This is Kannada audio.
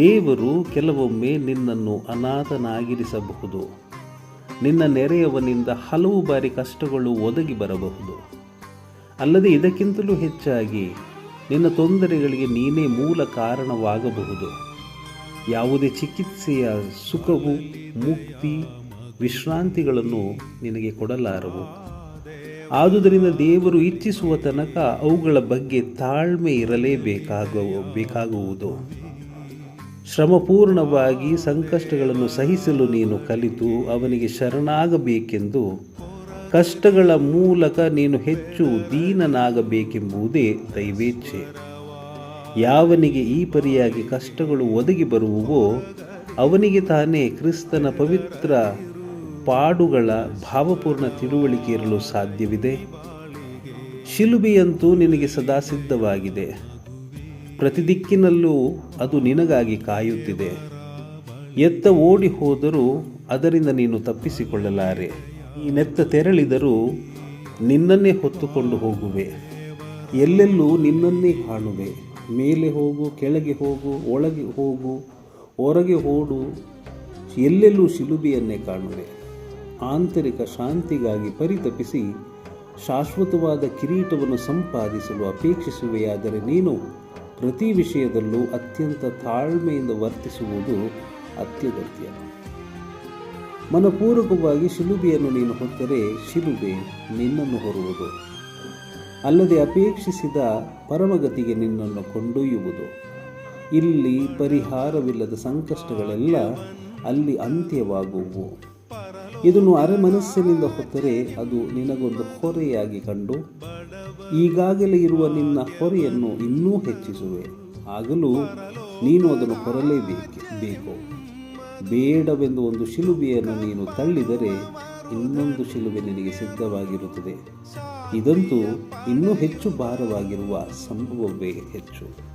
ದೇವರು ಕೆಲವೊಮ್ಮೆ ನಿನ್ನನ್ನು ಅನಾಥನಾಗಿರಿಸಬಹುದು. ನಿನ್ನ ನೆರೆಯವನಿಂದ ಹಲವು ಬಾರಿ ಕಷ್ಟಗಳು ಒದಗಿ ಬರಬಹುದು. ಅಲ್ಲದೆ ಇದಕ್ಕಿಂತಲೂ ಹೆಚ್ಚಾಗಿ ನಿನ್ನ ತೊಂದರೆಗಳಿಗೆ ನೀನೇ ಮೂಲ ಕಾರಣವಾಗಬಹುದು. ಯಾವುದೇ ಚಿಕಿತ್ಸೆಯ ಸುಖವು, ಮುಕ್ತಿ, ವಿಶ್ರಾಂತಿಗಳನ್ನು ನಿನಗೆ ಕೊಡಲಾರವು. ಆದುದರಿಂದ ದೇವರು ಇಚ್ಛಿಸುವ ತನಕ ಅವುಗಳ ಬಗ್ಗೆ ತಾಳ್ಮೆ ಇರಲೇಬೇಕಾಗ ಬೇಕಾಗುವುದು. ಶ್ರಮಪೂರ್ಣವಾಗಿ ಸಂಕಷ್ಟಗಳನ್ನು ಸಹಿಸಲು ನೀನು ಕಲಿತು ಅವನಿಗೆ ಶರಣಾಗಬೇಕೆಂದು, ಕಷ್ಟಗಳ ಮೂಲಕ ನೀನು ಹೆಚ್ಚು ದೀನನಾಗಬೇಕೆಂಬುದೇ ದೈವೇಚ್ಛೆ. ಯಾವನಿಗೆ ಈ ಪರಿಯಾಗಿ ಕಷ್ಟಗಳು ಒದಗಿ ಬರುವವೋ, ಅವನಿಗೆ ತಾನೇ ಕ್ರಿಸ್ತನ ಪವಿತ್ರ ಪಾಡುಗಳ ಭಾವಪೂರ್ಣ ತಿಳುವಳಿಕೆ ಇರಲು ಸಾಧ್ಯವಿದೆ. ಶಿಲುಬೆಯಂತೂ ನಿನಗೆ ಸದಾ ಸಿದ್ಧವಾಗಿದೆ. ಪ್ರತಿ ದಿಕ್ಕಿನಲ್ಲೂ ಅದು ನಿನಗಾಗಿ ಕಾಯುತ್ತಿದೆ. ಎತ್ತ ಓಡಿ ಹೋದರೂ ಅದರಿಂದ ನೀನು ತಪ್ಪಿಸಿಕೊಳ್ಳಲಾರೆ. ನೀನೆತ್ತ ತೆರಳಿದರೂ ನಿನ್ನನ್ನೇ ಹೊತ್ತುಕೊಂಡು ಹೋಗುವೆ. ಎಲ್ಲೆಲ್ಲೂ ನಿನ್ನನ್ನೇ ಕಾಣುವೆ. ಮೇಲೆ ಹೋಗು, ಕೆಳಗೆ ಹೋಗು, ಒಳಗೆ ಹೋಗು, ಹೊರಗೆ ಓಡು, ಎಲ್ಲೆಲ್ಲೂ ಶಿಲುಬೆಯನ್ನೇ ಕಾಣುವೆ. ಆಂತರಿಕ ಶಾಂತಿಗಾಗಿ ಪರಿತಪಿಸಿ ಶಾಶ್ವತವಾದ ಕಿರೀಟವನ್ನು ಸಂಪಾದಿಸಲು ಅಪೇಕ್ಷಿಸುವೆಯಾದರೆ ನೀನು ಪ್ರತಿ ವಿಷಯದಲ್ಲೂ ಅತ್ಯಂತ ತಾಳ್ಮೆಯಿಂದ ವರ್ತಿಸುವುದು ಅತ್ಯಗತ್ಯ. ಮನಪೂರ್ವಕವಾಗಿ ಶಿಲುಬೆಯನ್ನು ನೀನು ಹೊತ್ತರೆ ಶಿಲುಬೆ ನಿನ್ನನ್ನು ಹೊರುವುದು. ಅಲ್ಲದೆ ಅಪೇಕ್ಷಿಸಿದ ಪರಮಗತಿಗೆ ನಿನ್ನನ್ನು ಕೊಂಡೊಯ್ಯುವುದು. ಇಲ್ಲಿ ಪರಿಹಾರವಿಲ್ಲದ ಸಂಕಷ್ಟಗಳೆಲ್ಲ ಅಲ್ಲಿ ಅಂತ್ಯವಾಗುವು. ಇದನ್ನು ಅರೆ ಮನಸ್ಸಿನಿಂದ ಹೊತ್ತರೆ ಅದು ನಿನಗೊಂದು ಹೊರೆಯಾಗಿ ಕಂಡು ಈಗಾಗಲೇ ಇರುವ ನಿನ್ನ ಹೊರೆಯನ್ನು ಇನ್ನೂ ಹೆಚ್ಚಿಸುವೆ. ಆಗಲೂ ನೀನು ಅದನ್ನು ಹೊರಲೇಬೇಕು, ಬೇಕು? ಬೇಡವೆಂದು ಒಂದು ಶಿಲುಬೆಯನ್ನು ನೀನು ತಳ್ಳಿದರೆ ಇನ್ನೊಂದು ಶಿಲುಬೆ ನಿನಗೆ ಸಿದ್ಧವಾಗಿರುತ್ತದೆ. ಇದಂತೂ ಇನ್ನೂ ಹೆಚ್ಚು ಭಾರವಾಗಿರುವ ಸಂಭವವೇ ಹೆಚ್ಚು.